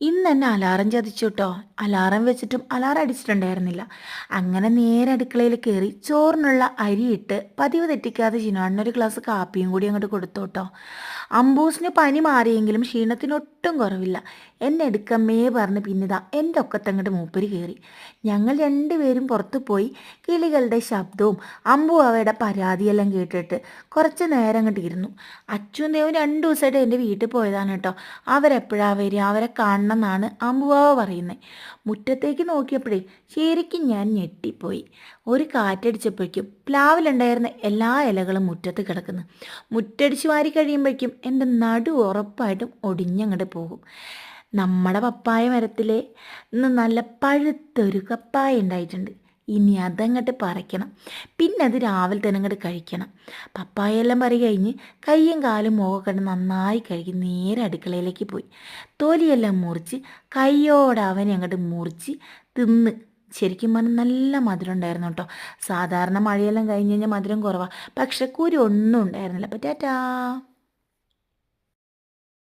ഇന്ന് എന്നെ അലാറം ചതിച്ചു കേട്ടോ അലാറം വെച്ചിട്ടും അലാറം അടിച്ചിട്ടുണ്ടായിരുന്നില്ല. അങ്ങനെ നേരെ അടുക്കളയിൽ കയറി ചോറിനുള്ള അരിയിട്ട് പതിവ് തെറ്റിക്കാതെ ജിനാടിനൊരു ഗ്ലാസ് കാപ്പിയും കൂടി അങ്ങോട്ട് കൊടുത്തു കേട്ടോ അമ്പൂസിന് പനി മാറിയെങ്കിലും ക്ഷീണത്തിന് ഒട്ടും കുറവില്ല. എന്നെ എടുക്കമ്മേ പറഞ്ഞ് പിന്നിതാ എന്റെ ഒക്കത്തങ്ങോട്ട് മൂപ്പര് കയറി. ഞങ്ങൾ രണ്ടുപേരും പുറത്തു പോയി കിളികളുടെ ശബ്ദവും അമ്പു അവയുടെ പരാതിയെല്ലാം കേട്ടിട്ട് കുറച്ച് നേരം അങ്ങോട്ട് ഇരുന്നു. അച്ഛനും ദേവും രണ്ടു ദിവസമായിട്ട് എന്റെ വീട്ടിൽ പോയതാണ് കേട്ടോ. അവരെപ്പോഴാണ് വരിക? അവരെ കാണണം എന്നാണ് അമ്പുവാവ പറയുന്നത് മുറ്റത്തേക്ക് നോക്കിയപ്പോഴേ ശരിക്കും ഞാൻ ഞെട്ടിപ്പോയി. ഒരു കാറ്റടിച്ചപ്പോഴേക്കും പ്ലാവിലുണ്ടായിരുന്ന എല്ലാ ഇലകളും മുറ്റത്ത് കിടക്കുന്നു. മുറ്റടിച്ച് വാരി കഴിയുമ്പോഴേക്കും എന്റെ നടു ഉറപ്പായിട്ടും ഒടിഞ്ഞങ്ങോട്ട് പോകും. നമ്മുടെ പപ്പായ മരത്തിലെ ഇന്ന് നല്ല പഴുത്തൊരു കപ്പായ ഉണ്ടായിട്ടുണ്ട്. ഇനി അതങ്ങോട്ട് പറിക്കണം. പിന്നെ അത് രാവിലെ തന്നെ അങ്ങോട്ട് കഴിക്കണം. പപ്പായെല്ലാം പറി കഴിഞ്ഞ് കയ്യും കാലും മുഖം കണ്ട് നന്നായി കഴുകി നേരെ അടുക്കളയിലേക്ക് പോയി. തൊലിയെല്ലാം മുറിച്ച് കയ്യോടെ അവനെ അങ്ങോട്ട് മുറിച്ച് തിന്ന്. ശരിക്കും പറഞ്ഞാൽ നല്ല മധുരം ഉണ്ടായിരുന്നു കേട്ടോ. സാധാരണ മഴയെല്ലാം കഴിഞ്ഞ് കഴിഞ്ഞാൽ മധുരം കുറവാണ് പക്ഷെ കുരു ഒന്നും ഉണ്ടായിരുന്നില്ല. അപ്പോൾ ടാറ്റാ.